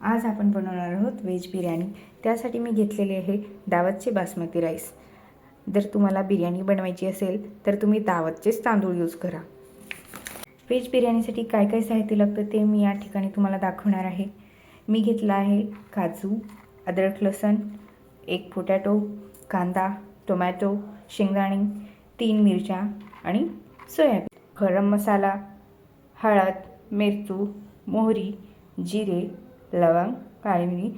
आज आपण बनवणार आहोत व्हेज बिर्याणी. त्यासाठी मी घेतलेले आहे दावतचे बासमती राईस. जर तुम्हाला बिर्याणी बनवायची असेल तर तुम्ही दावतचेच तांदूळ यूज करा. व्हेज बिर्याणीसाठी काय काय साहित्य लागतं ते मी या ठिकाणी तुम्हाला दाखवणार आहे. मी घेतला आहे काजू अद्रक लसण एक पोटॅटो कांदा टोमॅटो शेंगदाणे तीन मिरच्या आणि सोयाबीन. गरम मसाला हळद मिरचू मोहरी जिरे लवंग काळी मिरी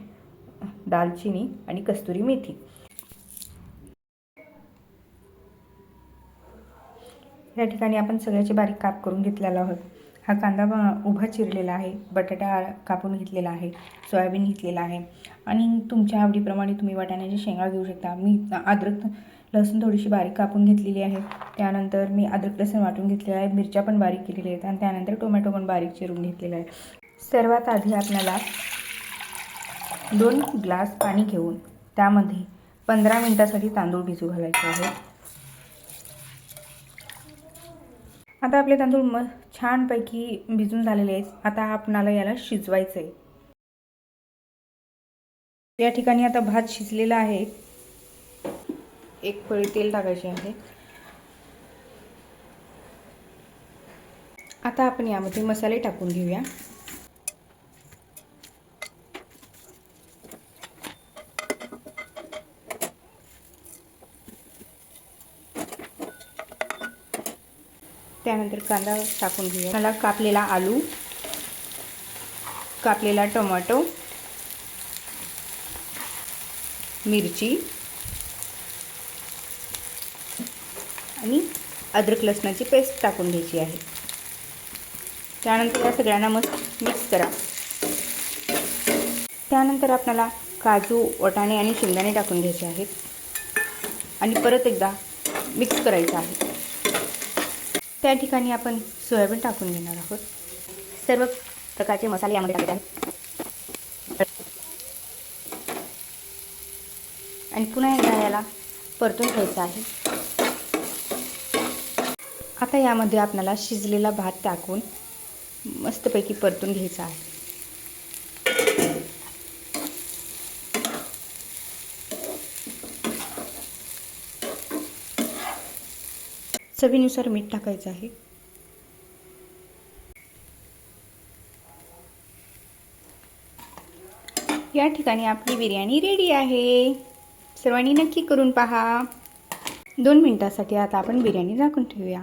दालचिनी आणि कस्तुरी मेथी. या ठिकाणी आपण सगळ्याचे बारीक काप करून घेतलेला आहोत. हा कांदा उभा चिरलेला आहे बटाटा कापून घेतलेला आहे सोयाबीन घेतलेला आहे. आणि तुमच्या आवडीप्रमाणे तुम्ही वाटाण्याच्या शेंगा घेऊ शकता. मी अद्रक लसूण थोडीशी बारीक कापून घेतलेली आहे. त्यानंतर मी अद्रक लसूण वाटून घेतलेला आहे. मिरच्या पण बारीक केलेल्या आहेत. आणि त्यानंतर टोमॅटो पण बारीक चिरून घेतलेला आहे. सर्वात आधी आपल्याला दोन ग्लास पाणी घेऊन त्यामध्ये पंधरा मिनटासाठी तांदूळ भिजू घालायचे आहेत आता आपले तांदूळ म छानपैकी भिजून झालेले आहेत. आता आपणाला याला शिजवायचं आहे या ठिकाणी आता भात शिजलेला आहे. एक पळी तेल टाकायचे आहे. आता आपण यामध्ये मसाले टाकून घेऊया. त्यानंतर कांदा टाकून घेऊया. मला कापलेला आलू कापलेला टोमॅटो मिरची आणि अद्रक लसणाची पेस्ट टाकून घ्यायची आहे. त्यानंतर या सगळ्यांना मस्त मिक्स करा. त्यानंतर आपल्याला काजू वटाणे आणि शेंगदाणे टाकून घ्यायचे आहेत. आणि परत एकदा मिक्स करायचं आहे. त्या ठिकाणी आपण सोयाबीन टाकून घेणार आहोत. सर्व प्रकारचे मसाले यामध्ये टाकले आहेत. आणि पुन्हा एकदा याला परतून घ्यायचं आहे. आता यामध्ये आपल्याला शिजलेला भात टाकून मस्तपैकी परतून घ्यायचा आहे. चवीनुसार मीठ टाकायचं आहे. या ठिकाणी आपली बिर्याणी रेडी आहे. सर्वांनी नक्की करून पहा. दोन मिनिटासाठी आता आपण बिर्याणी झाकून ठेवूया.